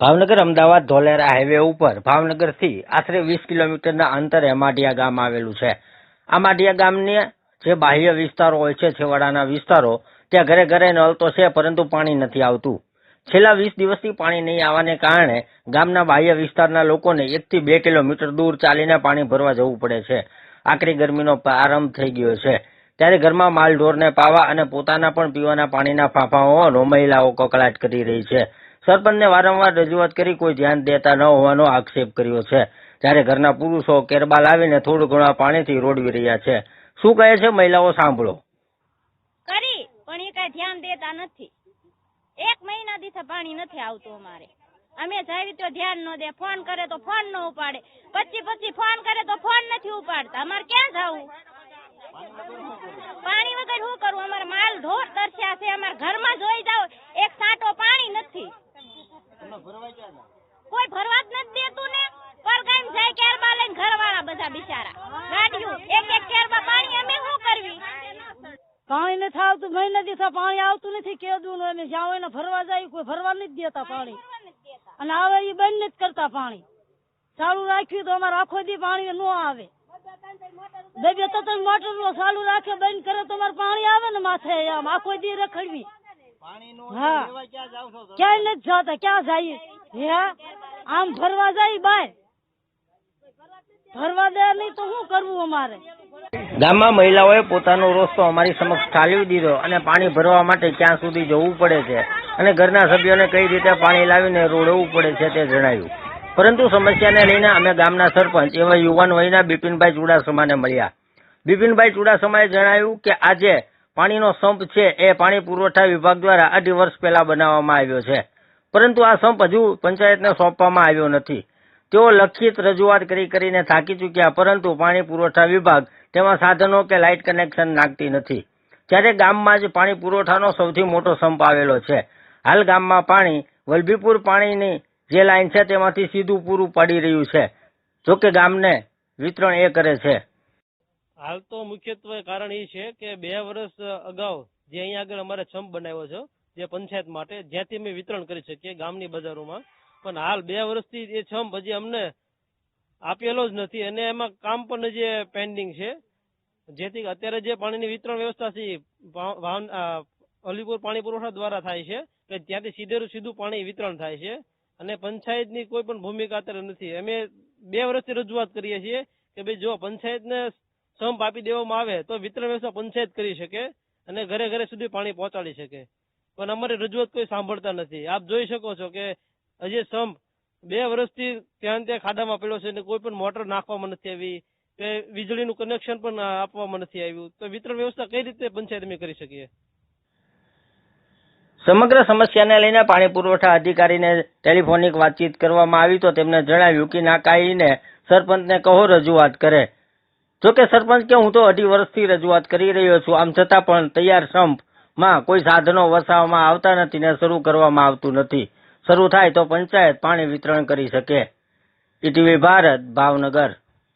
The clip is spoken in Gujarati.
ભાવનગર અમદાવાદ ધોલેરા હાઈવે ઉપર ભાવનગરથી આશરે વીસ કિલોમીટરના અંતરે માઢિયા ગામ આવેલું છે. આ માઢિયા ગામની જે બાહ્ય વિસ્તારો હોય છે, છેવાડાના વિસ્તારો, ત્યાં ઘરે ઘરે નળ તો છે, પરંતુ પાણી નથી આવતું. છેલ્લા વીસ દિવસથી પાણી નહીં આવવાને કારણે ગામના બાહ્ય વિસ્તારના લોકોને એકથી બે કિલોમીટર દૂર ચાલીને પાણી ભરવા જવું પડે છે. આકરી ગરમીનો પ્રારંભ થઈ ગયો છે. ત્યારે ઘરમાં માલ ઢોરને પાવા અને પોતાના પણ પીવાના પાણીના ફાંફા હોવાનો મહિલાઓ કકળાટ કરી રહી છે. સરપંચને વારંવાર રજૂઆત કરી કોઈ ધ્યાન દેતા ન હોવાનો આક્ષેપ કર્યો છે. જ્યારે ઘરના પુરુષો કેરબા લાવીને થોડું ઘણા પાણીથી રોડવી રહ્યા છે. શું કહે છે મહિલાઓ સાંભળો. કરી, પણ એ કઈ ધ્યાન દેતા નથી. એક મહિના દિવસે પાણી નથી આવતું અમારે. અમે જાવી તો ધ્યાન ન દે, ફોન કરે તો ફોન ન ઉપાડે. પછી પછી ફોન કરે તો ફોન નથી ઉપાડતા. અમારે ક્યાં જવું? પાણી વગર શું કરવું અમારે માલ ઢોર તરસ્યા છે. અમારા ઘરમાં જોઈ જાવ એક સાટો પાણી નથી. કોઈ ભરવા જ નથી દેતું ને. પરગામ જાય કેરબા લઈને ઘરવાળા બધા બિચારા. ગાડીઓ એક એક કેરબા પાણી અમે શું કરવી? પાણી નથી આવતું મહિના દિવસે પાણી આવતું નથી કેદું અમે જ્યાં હોય ને ફરવા જાય કોઈ ભરવા નથી દેતા પાણી. અને આવે એ બંધ નથી કરતા પાણી. ચાલુ રાખ્યું તો અમારે આખો દી પાણી ન આવે. બે બે ત્રણ મોટર ચાલુ રાખે બંધ કરે તો અમારે પાણી આવે ને માથે આમ. આખો દી રખડવી. હા. ક્યાંય નથી જતા ક્યાં જાય? હે? આમ ફરવા જાય બાય. ફરવા દે નહીં તો શું કરવું અમારે? ગામમાં મહિલાઓએ પોતાનો રોષ અમારી સમક્ષ ઠાલવી દીધો અને પાણી ભરવા માટે ક્યાં સુધી જવું પડે છે? અને ઘરના સભ્યોને કઈ રીતે પાણી લાવીને રોડવું પડે છે તે જણાવ્યું પરંતુ સમસ્યાને લઈને અમે ગામના સરપંચ એવા યુવાન વયના બિપિનભાઈ ચુડાસમાને મળ્યા. બિપિનભાઈ ચુડાસમાએ જણાવ્યું કે આજે પાણીનો સંપ છે એ પાણી પુરવઠા વિભાગ દ્વારા અઢી વર્ષ પહેલા બનાવવામાં આવ્યો છે. પરંતુ આ સંપ હજુ પંચાયતને સોંપવામાં આવ્યો નથી. તેઓ લખિત રજૂઆત કરી કરીને થાકી ચૂક્યા, પરંતુ પાણી પુરવઠા વિભાગ તેમાં સાધનો કે લાઇટ કનેક્શન નાખતી નથી. ત્યારે ગામમાં જ પાણી પુરવઠાનો સૌથી મોટો સંપ આવેલો છે. હાલ ગામમાં પાણી, વલભીપુર પાણીની જે લાઇન છે તેમાંથી સીધું પૂરું પડી રહ્યું છે. જોકે ગામને વિતરણ એ કરે છે. હાલ તો મુખ્યત્વે કારણ એ છે કે બે વર્ષ અગાઉ જે અહીંયા આગળ અમારે છંપ બનાવ્યો છે, જે પંચાયત માટે, જ્યાંથી અમે વિતરણ કરી શકીએ ગામની બજારોમાં. પણ હાલ બે વર્ષથી એ છંપ હજી અમને આપેલો જ નથી અને એમાં કામ પણ હજી પેન્ડિંગ છે. જેથી અત્યારે જે પાણીની વિતરણ વ્યવસ્થા છે અલીપુર પાણી પુરવઠા દ્વારા થાય છે, કે ત્યાંથી સીધેરું સીધું પાણી વિતરણ થાય છે. અને પંચાયતની કોઈ પણ ભૂમિકા અત્યારે નથી. અમે બે વર્ષથી રજૂઆત કરીએ છીએ કે ભાઈ જો પંચાયતને સંપ આપી દેવામાં આવે તો વિતરણ વ્યવસ્થા પંચાયત કરી શકે અને ઘરે ઘરે સુધી પાણી પહોંચાડી શકે. પણ અમારી રજૂઆત કોઈ સાંભળતા નથી. આપ જોઈ શકો છો કે હજી સ્તંભ બે વર્ષથી ત્યાં ત્યાં ખાડામાં પડ્યો છે અને કોઈ પણ મોટર નાખવામાં નથી આવી, કે વીજળીનું કનેક્શન પણ આપવામાં નથી આવ્યું. તો વિતરણ વ્યવસ્થા કઈ રીતે પંચાયત અમે કરી શકીએ? સમગ્ર સમસ્યાને લઈને પાણી પુરવઠા અધિકારીને ટેલિફોનિક વાતચીત કરવામાં આવી તો તેમણે જણાવ્યું કે નાકાઈને સરપંચને કહો રજૂઆત કરે. જોકે સરપંચ કે હું તો અઢી વર્ષથી રજૂઆત કરી રહ્યો છું. આમ છતાં પણ તૈયાર સંપમાં કોઈ સાધનો વસાવવામાં આવતા નથી ને શરૂ કરવામાં આવતું નથી. શરૂ થાય તો પંચાયત પાણી વિતરણ કરી શકે. ઈટીવી ભારત, ભાવનગર.